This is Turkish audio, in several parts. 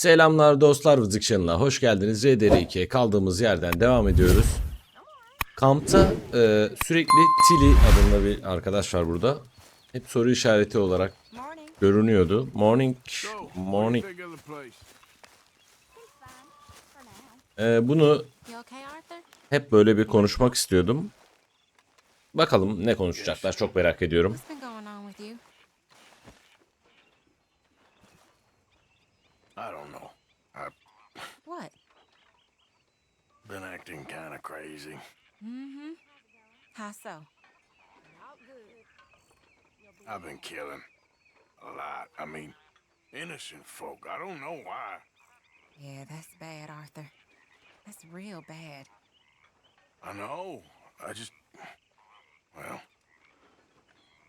Selamlar dostlar Vızık hoş geldiniz. RDR2'ye kaldığımız yerden devam ediyoruz. Kampta e, sürekli Tilly adında bir arkadaş var burada. Hep soru işareti olarak görünüyordu. Morning, morning. E, bunu hep böyle bir konuşmak istiyordum. Bakalım ne konuşacaklar çok merak ediyorum. I don't know. I've What? been acting kind of crazy. Mm-hmm. How so? I've been killing a lot. I mean, innocent folk. I don't know why. Yeah, that's bad, Arthur. That's real bad. I know. I just, well,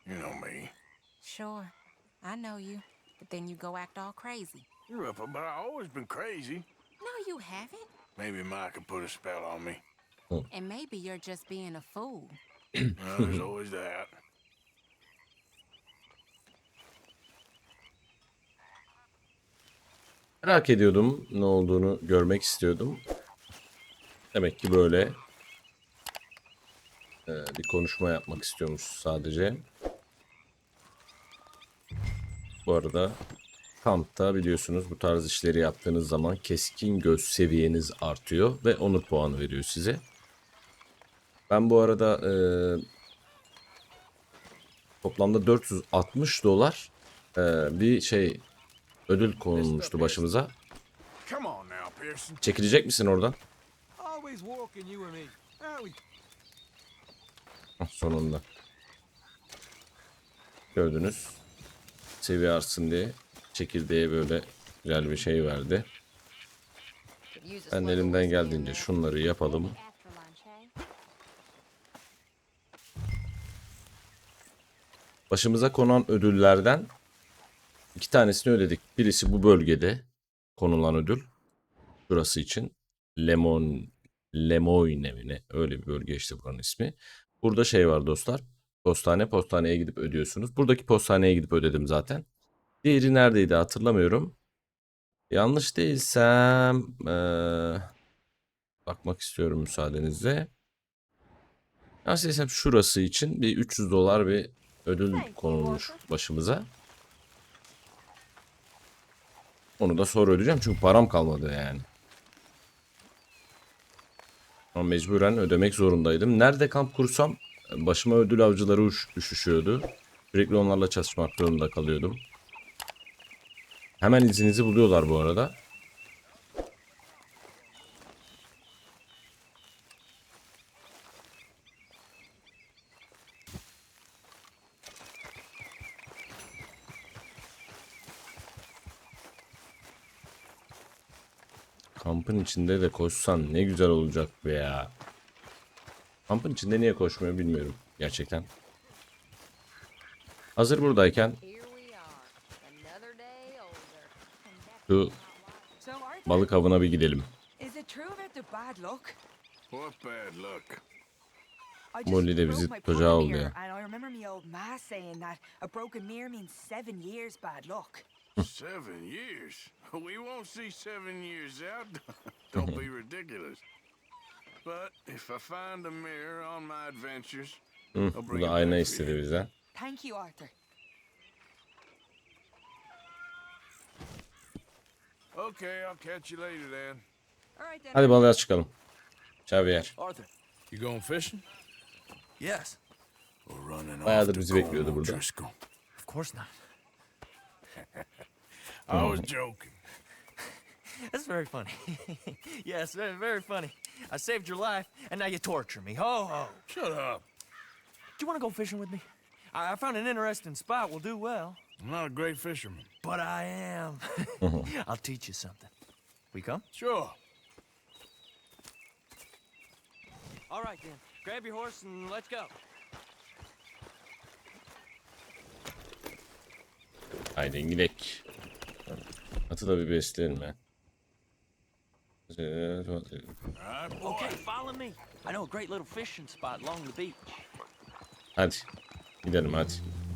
you know me. Sure. I know you. But then you go act all crazy. You're up, but I've always been crazy. No, you haven't. Maybe Mike could put a spell on me. And maybe you're just being a fool. Well, there's always that. Merak ediyordum ne olduğunu görmek istiyordum. Demek ki böyle e, bir konuşma yapmak istiyormuş sadece. Bu arada kampta biliyorsunuz bu tarz işleri yaptığınız zaman keskin göz seviyeniz artıyor ve onur puanı veriyor size. Ben bu arada e, toplamda 460 dolar e, bir şey ödül konulmuştu başımıza. Çekilecek misin oradan? Hah, sonunda. Gördünüz. Seviye artsın diye çekirdeğe böyle güzel bir şey verdi. Ben elimden geldiğince şunları yapalım. Başımıza konan ödüllerden iki tanesini ödedik. Birisi bu bölgede konulan ödül. Burası için. Lemon Lemoyne mi ne? Öyle bir bölge işte buranın ismi. Burada şey var dostlar. Postane postaneye gidip ödüyorsunuz. Buradaki postaneye gidip ödedim zaten. Diğeri neredeydi hatırlamıyorum. Yanlış değilsem eee, bakmak istiyorum müsaadenizle. Yanlış değilsem şurası için bir 300 dolar bir ödül konulmuş başımıza. Onu da sonra ödeyeceğim çünkü param kalmadı yani. Ama mecburen ödemek zorundaydım. Nerede kamp kursam başıma ödül avcıları uç- üşüşüyordu. Sürekli onlarla çatışmak zorunda kalıyordum. Hemen izinizi buluyorlar bu arada. Kampın içinde de koşsan ne güzel olacak be ya. Kampın içinde niye koşmuyor bilmiyorum gerçekten. Hazır buradayken şu balık avına bir gidelim. is it true about the bad luck? What bad luck? I just Molly de broke bizi power oldu mirror, ya. And I remember my old ma saying that a broken mirror means seven years bad luck. seven years? We won't see seven years out. Don't be ridiculous. But if I find a mirror on my adventures, I'll bu bring da it ayna istedi you. bizden. Thank you, Arthur. Okay, I'll catch you later then. All right then. Hadi balığa çıkalım. Xavier. Arthur. You going fishing? Yes. We're running Bayağıdır off to bizi bekliyordu burada. Of course not. I was joking. That's very funny. yes, very, very funny. I saved your life, and now you torture me. Ho ho. Shut up. Do you want to go fishing with me? I, I found an interesting spot. We'll do well. I'm not a great fisherman. But I am. I'll teach you something. We come? Sure. All right then. Grab your horse and let's go. Haydi gidelim. Atı da bir besleyelim ya. All right, boy. Okay, follow me. I know a great little fishing spot along the beach. Hadi. Gidelim hadi. Başımıza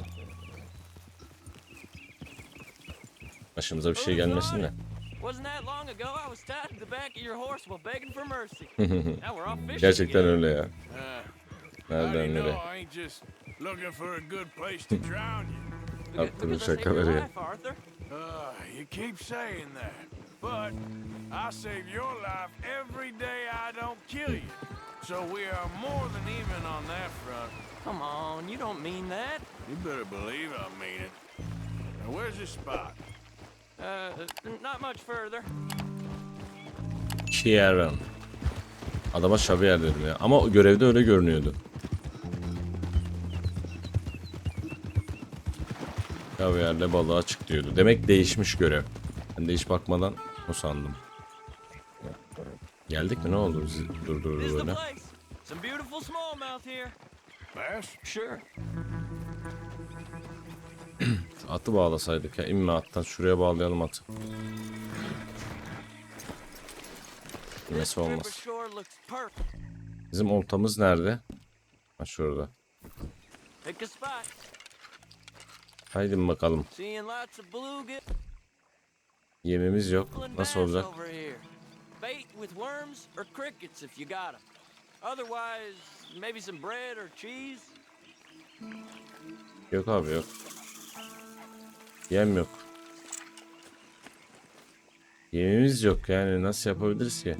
bir şey gelmesin de. Wasn't that long ago I was tied to the back of your horse while begging for mercy. now we're off fishing Gerçekten together. öyle ya. Uh, how do you Nereden know nereye? I ain't just looking for a good place to drown you? Because- Yaptığım because I saved your şakaları ya. life, Arthur. Uh, you keep saying that, but I save your life every day I don't kill you. So we are more than even on that front. Come on, you don't mean that. You better believe I mean it. Now, where's this spot? Uh, not much further. Kieran. Adama Xavier dedim ya. Ama o görevde öyle görünüyordu. Xavier'le balığa çık diyordu. Demek değişmiş görev. Ben de hiç bakmadan o sandım. Geldik mi ne durdurdu This is the böyle. Sure. Atı bağlasaydık ya. İnme attan şuraya bağlayalım atı. İnmesi olmaz. Bizim oltamız nerede? Ha şurada. Haydi bakalım. Yemimiz yok. Nasıl olacak? Bait with worms or crickets if you got 'em. Otherwise, maybe some bread or cheese. Yok abi yok. Yem yok. Yemimiz yok yani nasıl yapabiliriz ki?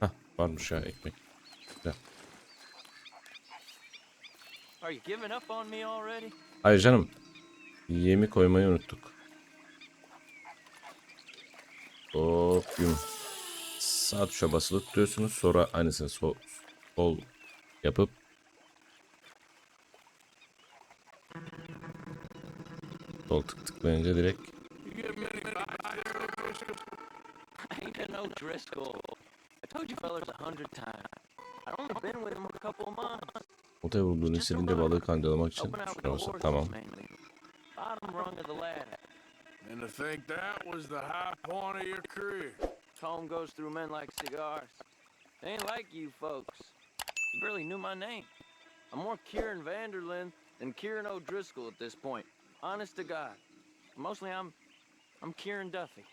Hah varmış ya ekmek. Güzel. Hayır canım. Yemi koymayı unuttuk. Hop yum. Sağ tuşa basılı tutuyorsunuz. Sonra aynısını sol, sol yapıp a couple of months. Otaya vurduğunu hissedince balığı kandırmak için Helping out with the şuna basın. horses Tamam. Bottom rung of the ladder. And to think that was the high point of your career. Home goes through men like cigars. They ain't like you folks. You barely knew my name. I'm more Kieran Vanderlyn than Kieran O'Driscoll at this point. Honest to God. Mostly I'm I'm Kieran Duffy.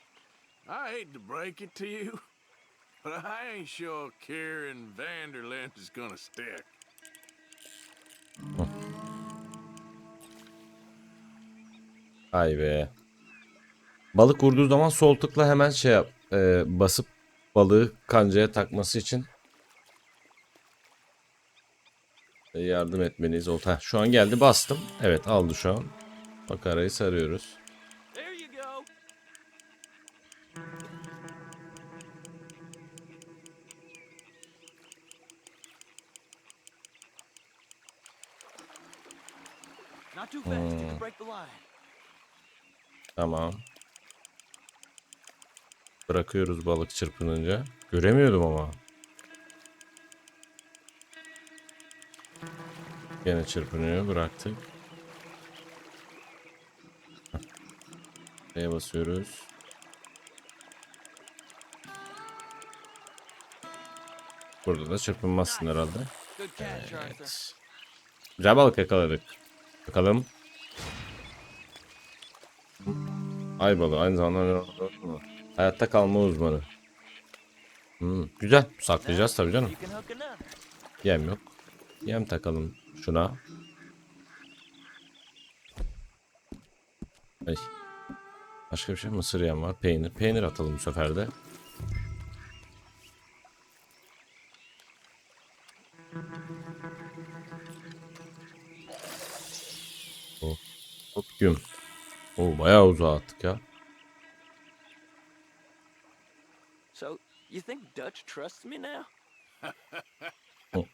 I hate to break it to you, but I ain't sure Kieran Vanderlyn is gonna stick. Ay be. Balık vurduğu zaman sol tıkla hemen şey yap. e, basıp balığı kancaya takması için yardım etmeniz oldu. Heh, şu an geldi bastım. Evet aldı şu an. Bak arayı sarıyoruz. Line. Tamam. Bırakıyoruz balık çırpınınca. Göremiyordum ama. Gene çırpınıyor. Bıraktık. Şeye basıyoruz. Burada da çırpınmazsın herhalde. Arthur. Güzel balık yakaladık. Bakalım. Ay balığı aynı zamanda hayatta kalma uzmanı. Hmm, güzel. Saklayacağız tabii canım. Yem yok. Yem takalım şuna. Ay. Başka bir şey mısır yem var. Peynir. Peynir atalım bu sefer de. Hop. Hop güm. Oo bayağı uzağa attık ya. So, you think Dutch trusts me now?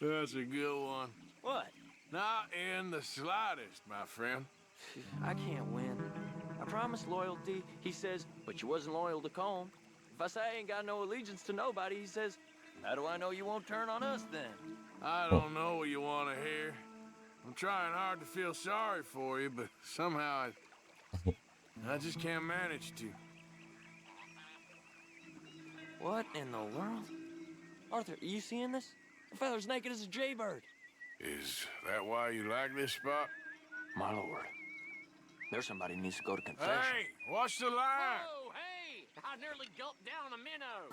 That's a good one. What? Not in the slightest, my friend. I can't win. I promised loyalty. He says, but you wasn't loyal to Cone. If I say I ain't got no allegiance to nobody, he says, how do I know you won't turn on us then? I don't know what you want to hear. I'm trying hard to feel sorry for you, but somehow I, I just can't manage to. What in the world? Arthur, are you seeing this? The feather's naked as a jaybird. Is that why you like this spot? My lord. There's somebody who needs to go to confession. Hey, watch the line. Oh, hey! I nearly gulped down a minnow.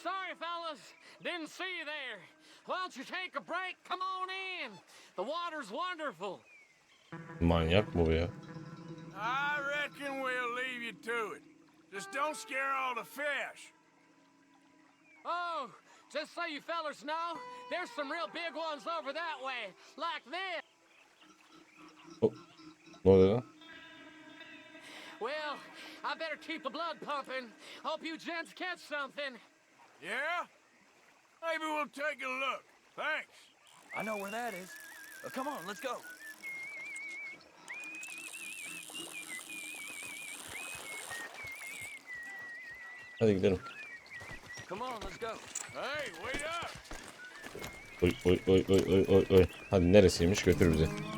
Sorry, fellas. Didn't see you there. Why don't you take a break? Come on in. The water's wonderful. Manyak mı bu ya? I reckon we'll leave you to it. Just don't scare all the fish. Oh, just so you fellers know, there's some real big ones over that way, like this. Ne oluyor? Well, I better keep the blood pumping. Hope you gents catch something. Yeah? Maybe we'll take a look. Thanks. I know where that is. Uh, come on, let's go. I think Hadi gidelim. Come on, let's go. Hey, wait up. Oy oy oy oy oy oy oy. Hadi neresiymiş götür bizi.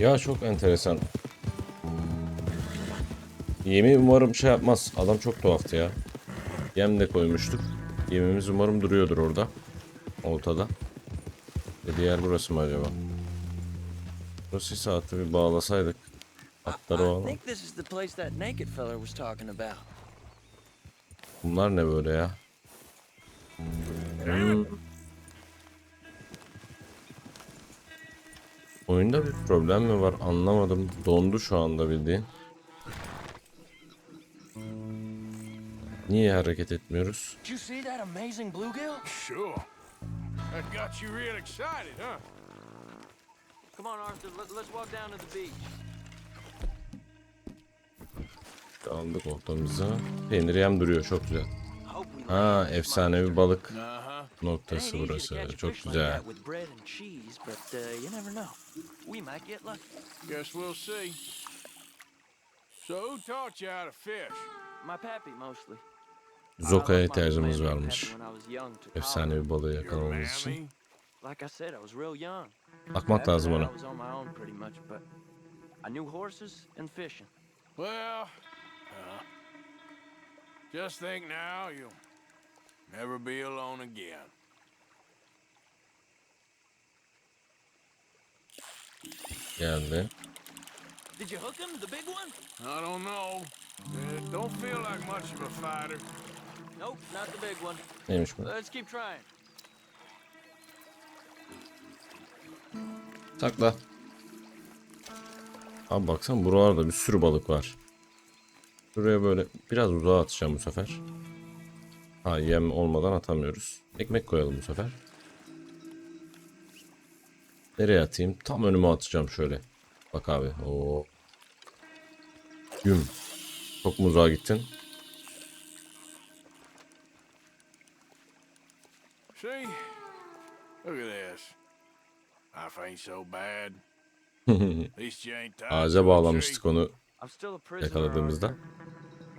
Ya çok enteresan. Yemi umarım şey yapmaz. Adam çok tuhaftı ya. Yem de koymuştuk. Yemimiz umarım duruyordur orada. Oltada. Dediği yer burası mı acaba? Burası atı bir bağlasaydık. Atları about. Bunlar ne böyle ya? Hmm. Oyunda bir problem mi var anlamadım. Dondu şu anda bildiğin. Niye hareket etmiyoruz? Aldık oltamızı. Peynir yem duruyor çok güzel. Ha efsanevi balık noktası burası. Çok güzel. uh, you never know. We might get lucky. Guess we'll see. So who taught you how to fish? My pappy mostly. Zoka'ya ihtiyacımız varmış. Efsane bir balığı yakalamamız için. mammy? college. Like I said, I was real young. Bakmak lazım ona. Well, uh, just think now you'll never be alone again. Geldi. Did you hook him, the big one? I don't know. It don't feel like much of a fighter. Nope, not the big one. Neymiş bu? Let's keep trying. Takla. Abi baksana buralarda bir sürü balık var. Şuraya böyle biraz uzağa atacağım bu sefer. Ha yem olmadan atamıyoruz. Ekmek koyalım bu sefer. Nereye atayım? Tam önüme atacağım şöyle. Bak abi. O. Güm. Çok mu uzağa gittin? See? Look at this. Life ain't so bad. Ağaca bağlamıştık onu yakaladığımızda.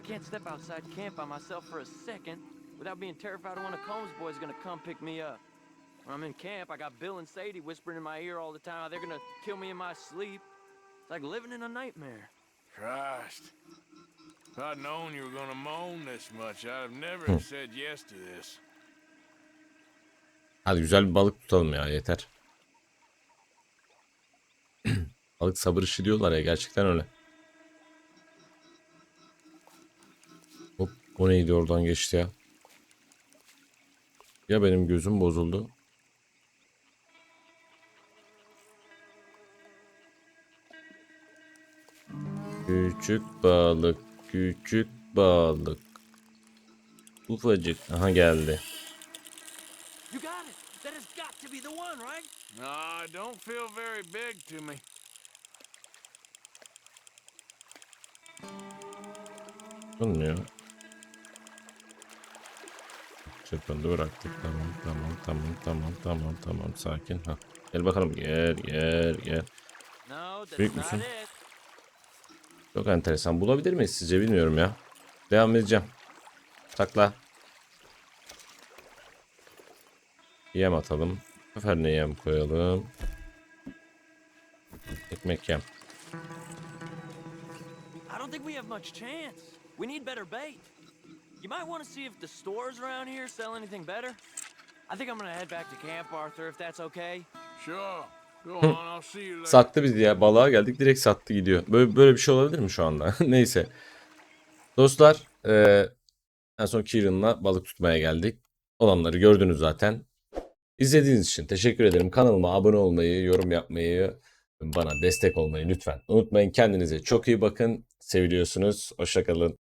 I can't step outside camp by myself for a second without being terrified one of Combs' boys gonna come pick me up. When I'm in camp, I got Bill and Sadie whispering in my ear all the time how they're gonna kill me in my sleep. It's like living in a nightmare. Christ. If I'd known you were gonna moan this much, I'd have never said yes to this. Hadi güzel bir balık tutalım ya yeter. balık sabır işi diyorlar ya gerçekten öyle. Hop o neydi oradan geçti ya. Ya benim gözüm bozuldu. Küçük balık, küçük balık. Ufacık. Aha geldi. You Çırpındı bıraktık. Tamam tamam tamam tamam tamam tamam sakin. Ha. Gel bakalım gel gel gel. Büyük müsün? Çok enteresan. Bulabilir miyiz sizce bilmiyorum ya. Devam edeceğim. Takla. Yem atalım. Bu sefer ne yem koyalım? Ekmek yem. don't think we have much chance. We need better bait. You might want to see if the stores around here sell anything better. I think I'm gonna head back to camp, Arthur, if that's okay. Sure. Go on, I'll see you later. Sattı bizi ya. Balığa geldik direkt sattı gidiyor. Böyle, böyle bir şey olabilir mi şu anda? Neyse. Dostlar eee, en son Kieran'la balık tutmaya geldik. Olanları gördünüz zaten. İzlediğiniz için teşekkür ederim. Kanalıma abone olmayı, yorum yapmayı, bana destek olmayı lütfen unutmayın. Kendinize çok iyi bakın. Seviliyorsunuz. Hoşçakalın.